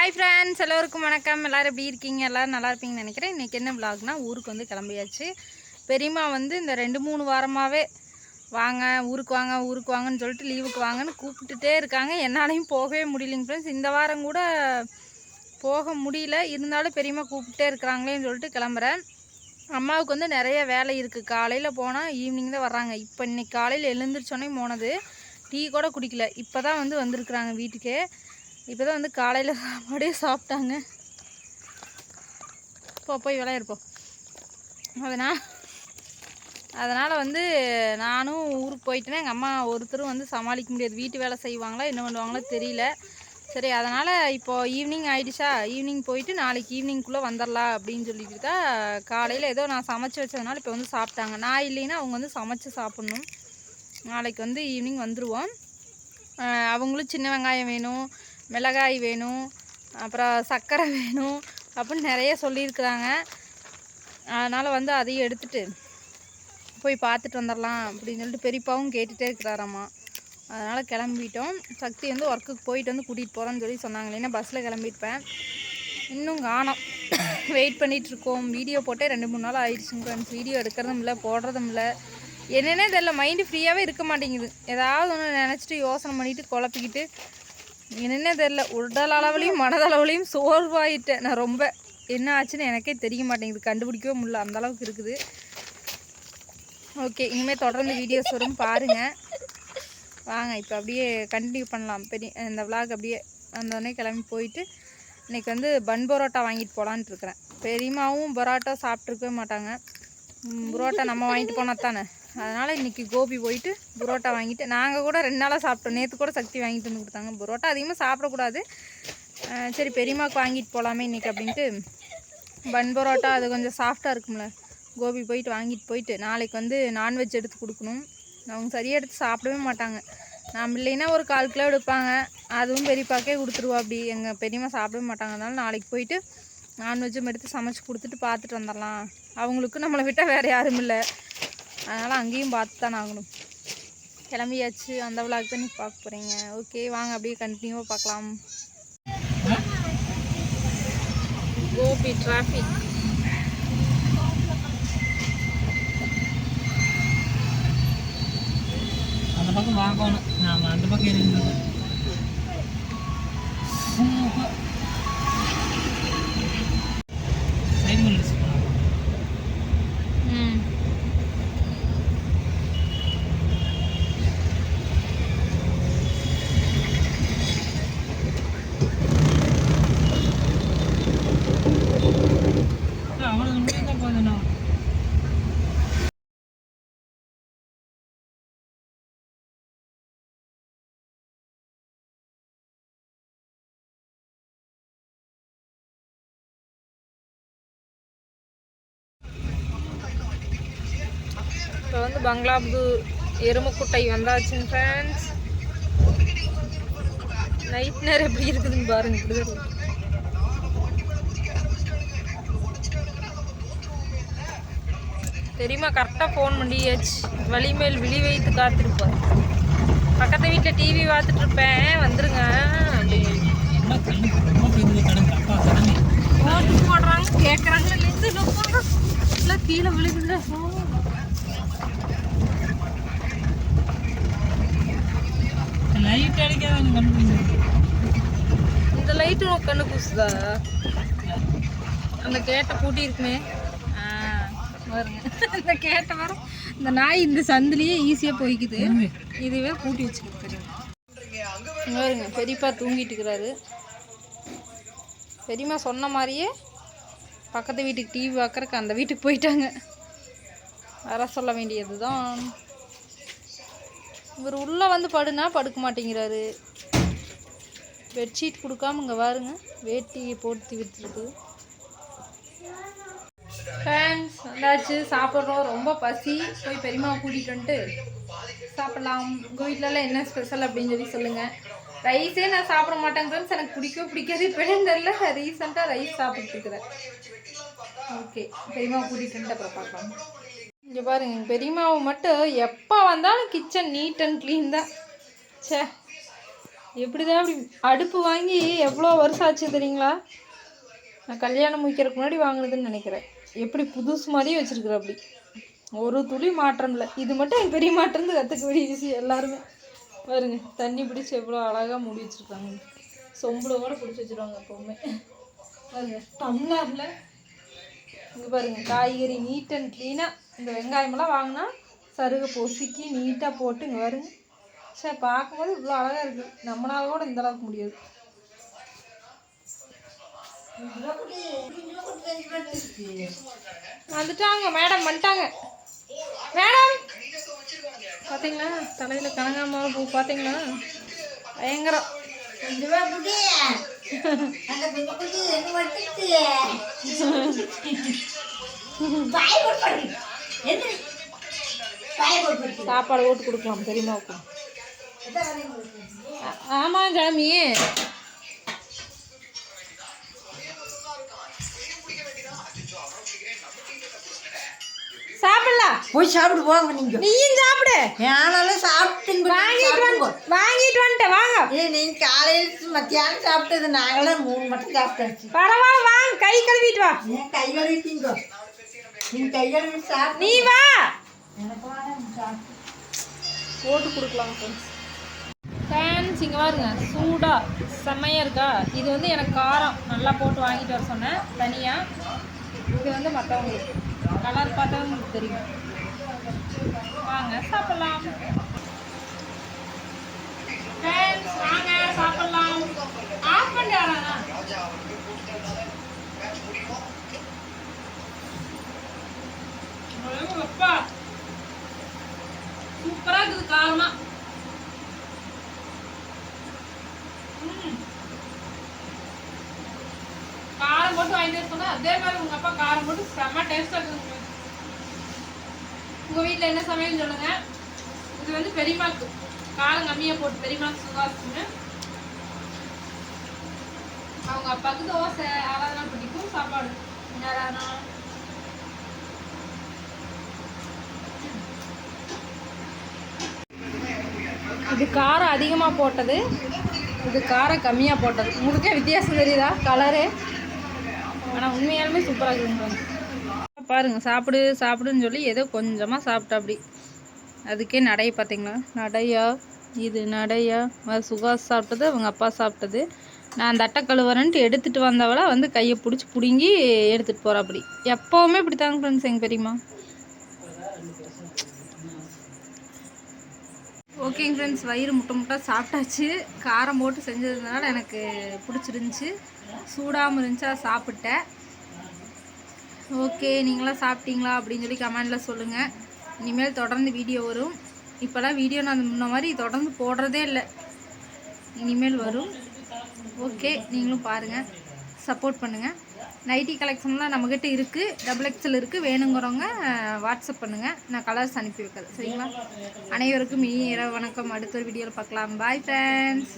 Hi friends எல்லோருக்கும் வணக்கம். எல்லோரும் எப்படி இருக்கீங்க? எல்லோரும் நல்லா இருப்பீங்கன்னு நினைக்கிறேன். இன்றைக்கி என்ன விலாக்னா ஊருக்கு வந்து கிளம்பியாச்சு. பெரியம்மா வந்து இந்த ரெண்டு மூணு வாரமாகவே வாங்க ஊருக்கு வாங்க ஊருக்கு வாங்கன்னு சொல்லிட்டு லீவுக்கு வாங்கன்னு கூப்பிட்டுட்டே இருக்காங்க. என்னாலையும் போகவே முடியலைங்க ஃப்ரெண்ட்ஸ் இந்த வாரம் கூட போக முடியல. இருந்தாலும் பெரியம்மா கூப்பிட்டே இருக்கிறாங்களேன்னு சொல்லிட்டு கிளம்புறேன். அம்மாவுக்கு வந்து நிறைய வேலை இருக்குது காலையில் போனால் ஈவினிங் தான் வர்றாங்க. இப்போ இன்றைக்கி காலையில் எழுந்திரிச்சோன்னே போனது. டீ கூட குடிக்கல. இப்போ தான் வந்து வந்திருக்குறாங்க வீட்டுக்கே. இப்போ தான் வந்து காலையில் சாப்பாடே சாப்பிட்டாங்க. இப்போ போய் விளையாடுப்போம் அதனால் அதனால் வந்து நானும் ஊருக்கு போயிட்டேன்னா எங்கள் அம்மா ஒருத்தரும் வந்து சமாளிக்க முடியாது. வீட்டு வேலை செய்வாங்களா என்ன பண்ணுவாங்களோ தெரியல. சரி அதனால் இப்போது ஈவினிங் ஆயிடுச்சா? ஈவினிங் போயிட்டு நாளைக்கு ஈவினிங்குள்ளே வந்துடலாம் அப்படின்னு சொல்லிட்டு தான் காலையில் ஏதோ நான் சமைச்சு வச்சதுனால இப்போ வந்து சாப்பிட்டாங்க. நான் இல்லைன்னா அவங்க வந்து சமைச்சு சாப்பிட்ணும். நாளைக்கு வந்து ஈவினிங் வந்துடுவோம் அவங்களும் சின்ன வெங்காயம் வேணும். மிளகாய் வேணும் அப்புறம் சர்க்கரை வேணும் அப்படின்னு நிறைய சொல்லியிருக்கிறாங்க. அதனால் வந்து அதையும் எடுத்துகிட்டு போய் பார்த்துட்டு வந்துடலாம் அப்படின்னு சொல்லிட்டு பெரியப்பாவும் கேட்டுகிட்டே இருக்கிறாராம்மா. அதனால் கிளம்பிட்டோம். சக்தி வந்து ஒர்க்குக்கு போயிட்டு வந்து கூட்டிகிட்டு போகிறோன்னு சொல்லி சொன்னாங்க. இல்லைன்னா பஸ்ஸில் கிளம்பியிருப்பேன். இன்னும் காணோம். வெயிட் பண்ணிகிட்ருக்கோம் இருக்கோம் வீடியோ போட்டே ரெண்டு மூணு நாள் ஆயிடுச்சுங்க ஃப்ரெண்ட்ஸ் வீடியோ எடுக்கிறதும் இல்லை போடுறதும் இல்லை என்னென்ன தெரியல. மைண்டு ஃப்ரீயாகவே இருக்க மாட்டேங்குது. ஏதாவது ஒன்று நினச்சிட்டு யோசனை பண்ணிவிட்டு குழப்பிக்கிட்டு என்னென்னே தெரில உடல் அளவுலையும் மனதளவுலையும் சோர்வாயிட்டேன். நான் ரொம்ப என்ன ஆச்சுன்னு எனக்கே தெரிய மாட்டேங்குது. கண்டுபிடிக்கவே முடியல. அந்த அளவுக்கு இருக்குது. ஓகே இனிமேல் தொடர்ந்து வீடியோஸ் வரும். பாருங்கள் வாங்க இப்போ அப்படியே கண்டினியூ பண்ணலாம். பெரிய இந்த விளாக் அப்படியே வந்தோடனே கிளம்பி போயிட்டு இன்றைக்கி வந்து பன் பரோட்டா வாங்கிட்டு போகலான்ட்டு இருக்கிறேன். பெரியமாவும் பரோட்டா சாப்பிட்ருக்கவே மாட்டாங்க. பரோட்டா புரோட்டா நம்ம வாங்கிட்டு போனால் தானே அதனால் இன்றைக்கி கோபி போயிட்டு புரோட்டா வாங்கிட்டு நாங்கள் கூட ரெண்டு நாளாக சாப்பிட்டோம். நேற்று கூட சக்தி வாங்கிட்டு வந்து கொடுத்தாங்க. புரோட்டா அதிகமாக சாப்பிடக்கூடாது. சரி பெரியம்மாவுக்கு வாங்கிட்டு போகலாமே இன்றைக்கி அப்படின்ட்டு பன் பரோட்டா அது கொஞ்சம் சாஃப்டாக இருக்கும்ல. கோபி போயிட்டு வாங்கிட்டு போயிட்டு நாளைக்கு வந்து நான்வெஜ் எடுத்து கொடுக்கணும். அவங்க சரியாக எடுத்து சாப்பிடவே மாட்டாங்க. நாம் இல்லைன்னா ஒரு கால் கிலோ எடுப்பாங்க. அதுவும் பெரியப்பாக்கே கொடுத்துருவா அப்படி. எங்கள் பெரியம்மா சாப்பிடவே மாட்டாங்க. அதனால நாளைக்கு போயிட்டு நான்வெஜ்ஜும் எடுத்து சமைச்சு கொடுத்துட்டு பார்த்துட்டு வந்துடலாம். அவங்களுக்கு நம்மளை விட்டால் வேறு யாரும் இல்லை. அதனால் அங்கேயும் பார்த்து தான் ஆகணும். கிளம்பியாச்சு. அந்த விளாக் தான் நீ பார்க்க போகிறீங்க ஓகே வாங்க அப்படியே கண்டினியூவாக பார்க்கலாம். கோபி டிராஃபிக் அந்த பக்கம் வாங்கணும். நாம் அந்த பக்கம் இருந்தது இப்போ வந்து பங்களாபுது எருமக்குட்டை வந்தாச்சுங்க ஃப்ரெண்ட்ஸ் நைட் நேரம் எப்படி இருக்குதுன்னு பாருங்க இப்படி தெரியுமா கரெக்டாக ஃபோன் பண்ணியாச்சு வழிமேல் விழி வைத்து காத்திருப்பார். பக்கத்து வீட்டில் டிவி பார்த்துட்டு இருப்பேன் வந்துருங்க அப்படின்னு. போடுறாங்க கேட்குறாங்க இல்லை கீழே விழுகுது லைட் அடிக்காத கண்டுபிடிங்க. இந்த லைட்டு உனக்கு கண்ணு கூசுதா அந்த கேட்டை பூட்டி இருக்குமே. பாருங்க. இந்த கேட்டை வரும் இந்த நாய் இந்த சந்திலேயே ஈஸியாக போய்க்குது. இதுவே பூட்டி வச்சுக்கிது தெரியும்? பாருங்க பெரியப்பா தூங்கிட்டு இருக்கிறாரு. பெரியம்மா சொன்ன மாதிரியே பக்கத்து வீட்டுக்கு டிவி பார்க்குறக்கு அந்த வீட்டுக்கு போயிட்டாங்க. வர சொல்ல வேண்டியது தான் இவர் உள்ளே வந்து படுனா படுக்க மாட்டேங்கிறாரு. பெட்ஷீட் கொடுக்காம இங்கே பாருங்க. வேட்டியை போட்டு விட்டுருக்கு. ஃபேன்ஸ் வந்தாச்சு. சாப்பிட்றோம். ரொம்ப பசி. போய் பெரியமா கூட்டிகிட்டு வந்துட்டு சாப்பிடலாம். உங்கள் வீட்டிலலாம் என்ன ஸ்பெஷல் அப்படின்னு சொல்லி சொல்லுங்கள் ரைஸே நான் சாப்பிட மாட்டேன் ஃப்ரெண்ட்ஸ் எனக்கு பிடிக்கவே பிடிக்காது. இப்போ தெரியல. ரீசெண்டாக ரைஸ் சாப்பிட்டுருக்குறேன் ஓகே பெரியம்மா கூட்டிகிட்டு வந்துட்டு அப்புறம் பார்க்கலாம். இங்கே பாருங்க எங்கள் பெரியம்மாவை மட்டும் எப்போ வந்தாலும் கிச்சன் நீட் அண்ட் க்ளீன் தான். ச்சே எப்படிதான் அப்படி அடுப்பு வாங்கி எவ்வளோ வருஷம் ஆச்சு தெரியுங்களா? நான் கல்யாணம் முடிக்கிறதுக்கு முன்னாடி வாங்கினதுன்னு நினைக்கிறேன். எப்படி புதுசு மாதிரியே வச்சுருக்குற அப்படி. ஒரு துளி மாற்றம் இல்லை. இது மட்டும் எங்கள் பெரிய மாற்றம் கற்றுக்க வேண்டிய விஷயம் எல்லாருமே. பாருங்க தண்ணி பிடிச்சி எவ்வளோ அழகாக மூடி வச்சுருக்காங்க. சொம்புல கூட பிடிச்சி வச்சுருவாங்க எப்போவுமே. பாருங்க டம்ளரில் இங்கே பாருங்க காய்கறி நீட் அண்ட் க்ளீனாக இந்த வெங்காயமெல்லாம் வாங்கினா சருகை பொசுக்கி நீட்டாக போட்டு இங்கே வருங்க சே பார்க்கும்போது இவ்வளோ அழகாக இருக்குது நம்மளால கூட இந்த அளவுக்கு முடியாது. வந்துட்டாங்க மேடம் வந்துட்டாங்க. மேடம் பார்த்தீங்களா தலையில் கனகாமரம் பூ பார்த்தீங்களா பயங்கரம். சாப்பாடு ஓட்டு கொடுக்கலாம் பெரியமாவுக்கு ஆமாம் ஜாமி. சாப்பிடலாம் போய் சாப்பிட்டு போங்க நீங்க. நீயும் சாப்பிடு. ஏனாலும் சாப்பிட்டு வாங்கிட்டு வந்து வாங்கிட்டு வந்துட்டேன் வாங்க. ஏ நீங்க காலையில மத்தியானம் சாப்பிட்டது நாங்களாம் மூணு மட்டும் சாப்பிட்டாச்சு. பரவாயில்ல வாங்க கை கழுவிட்டு வா. கை கழுவிட்டீங்க நீங்க கை கழுவி சாப்பிட்டு நீ வா. போட்டு கொடுக்கலாம் ஃப்ரெண்ட்ஸ் ஃபேன்ஸ் இங்கே பாருங்க. சூடாக செம்மையாக இருக்கா? இது வந்து எனக்கு காரம். நல்லா போட்டு வாங்கிட்டு வர சொன்னேன் தனியாக இது வந்து மற்றவங்களுக்கு கலர் பார்த்தா உங்களுக்கு தெரியும். வாங்க சாப்பிட்லாம். ஃப்ரெண்ட்ஸ் வாங்க சாப்பிட்லாம். ஆஃப் பண்ணிட்டாரா அப்பா சூப்பராக இருக்குது காரமாக ம். காரம் போட்டு வாங்கிட்டு வர சொன்னா அதே மாதிரி உங்க அப்பா காரம் போட்டு செம்ம டேஸ்டா இருக்குங்க உங்க வீட்டுல என்ன சமையல் சொல்லுங்க. இது வந்து பெரியமாக்கு காரம் கம்மியா போட்டு பெரியமாக்கு சுகாசுன்னு அவங்க அப்பாவுக்கு தோசை ஆராதனா பிடிக்கும் சாப்பாடு. ஆராதனா இது காரம் அதிகமாக போட்டது. இது காரம் கம்மியாக போட்டது. உங்களுக்கே வித்தியாசம் தெரியுதா? கலரு ஆனால் உண்மையாலுமே சூப்பராக இருக்குங்க பாருங்கள் சாப்பிடு சாப்பிடுன்னு சொல்லி ஏதோ கொஞ்சமாக சாப்பிட்டா அப்படி. அதுக்கே நடை பார்த்தீங்களா? நடையா? இது நடையா? அது சுகாஸ் சாப்பிட்டது அவங்க அப்பா சாப்பிட்டது. நான் அந்த அட்டை கழுவுறேன்ட்டு எடுத்துகிட்டு வந்தவளை வந்து கையை பிடிச்சி பிடுங்கி எடுத்துகிட்டு போகிறா அப்படி. எப்போவுமே இப்படி தாங்க ஃப்ரெண்ட்ஸ் எங்கள் பெரியம்மா. ஓகேங்க ஃப்ரெண்ட்ஸ் வயிறு முட்டை முட்டை சாப்பிட்டாச்சு. காரம் போட்டு செஞ்சதுனால எனக்கு பிடிச்சிருந்துச்சி. சூடாமல் இருந்துச்சா சாப்பிட்டேன். ஓகே நீங்களாம் சாப்பிட்டீங்களா அப்படின்னு சொல்லி கமெண்டில் சொல்லுங்கள் இனிமேல் தொடர்ந்து வீடியோ வரும். இப்போலாம் வீடியோ நான் முன்ன மாதிரி தொடர்ந்து போடுறதே இல்லை. இனிமேல் வரும். ஓகே நீங்களும் பாருங்கள் சப்போர்ட் பண்ணுங்கள் நைட்டி கலெக்ஷன்லாம் நம்மக்கிட்ட இருக்குது டபுள் எக்ஸல் இருக்குது வேணுங்கிறவங்க வாட்ஸ்அப் பண்ணுங்கள் நான் கலர்ஸ் அனுப்பி வைக்கிறேன். சரிங்களா? அனைவருக்கும் இனி இரவு வணக்கம். அடுத்த ஒரு வீடியோவில் பார்க்கலாம். Bye friends